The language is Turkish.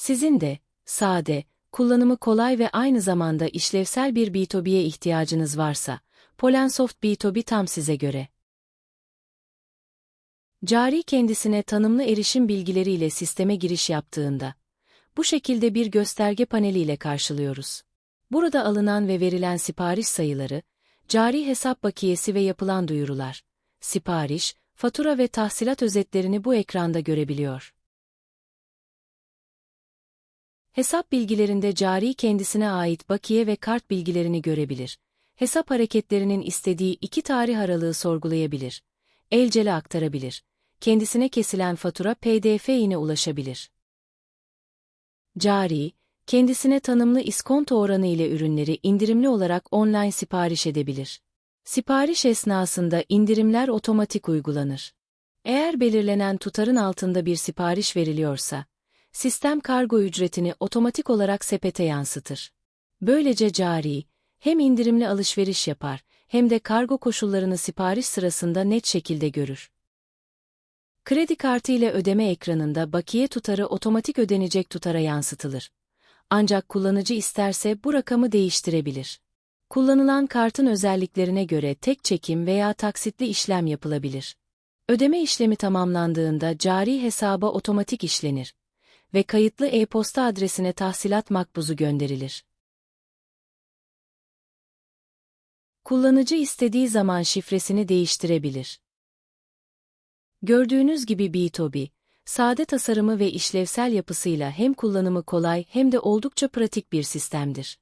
Sizin de, sade, kullanımı kolay ve aynı zamanda işlevsel bir B2B'ye ihtiyacınız varsa, Polensoft B2B tam size göre. Cari kendisine tanımlı erişim bilgileriyle sisteme giriş yaptığında, bu şekilde bir gösterge paneliyle karşılıyoruz. Burada alınan ve verilen sipariş sayıları, cari hesap bakiyesi ve yapılan duyurular, sipariş, fatura ve tahsilat özetlerini bu ekranda görebiliyor. Hesap bilgilerinde cari kendisine ait bakiye ve kart bilgilerini görebilir. Hesap hareketlerinin istediği iki tarih aralığı sorgulayabilir. Elcele aktarabilir. Kendisine kesilen fatura PDF-ine ulaşabilir. Cari, kendisine tanımlı iskonto oranı ile ürünleri indirimli olarak online sipariş edebilir. Sipariş esnasında indirimler otomatik uygulanır. Eğer belirlenen tutarın altında bir sipariş veriliyorsa, sistem kargo ücretini otomatik olarak sepete yansıtır. Böylece cari, hem indirimli alışveriş yapar, hem de kargo koşullarını sipariş sırasında net şekilde görür. Kredi kartı ile ödeme ekranında bakiye tutarı otomatik ödenecek tutara yansıtılır. Ancak kullanıcı isterse bu rakamı değiştirebilir. Kullanılan kartın özelliklerine göre tek çekim veya taksitli işlem yapılabilir. Ödeme işlemi tamamlandığında cari hesaba otomatik işlenir ve kayıtlı e-posta adresine tahsilat makbuzu gönderilir. Kullanıcı istediği zaman şifresini değiştirebilir. Gördüğünüz gibi B2B, sade tasarımı ve işlevsel yapısıyla hem kullanımı kolay hem de oldukça pratik bir sistemdir.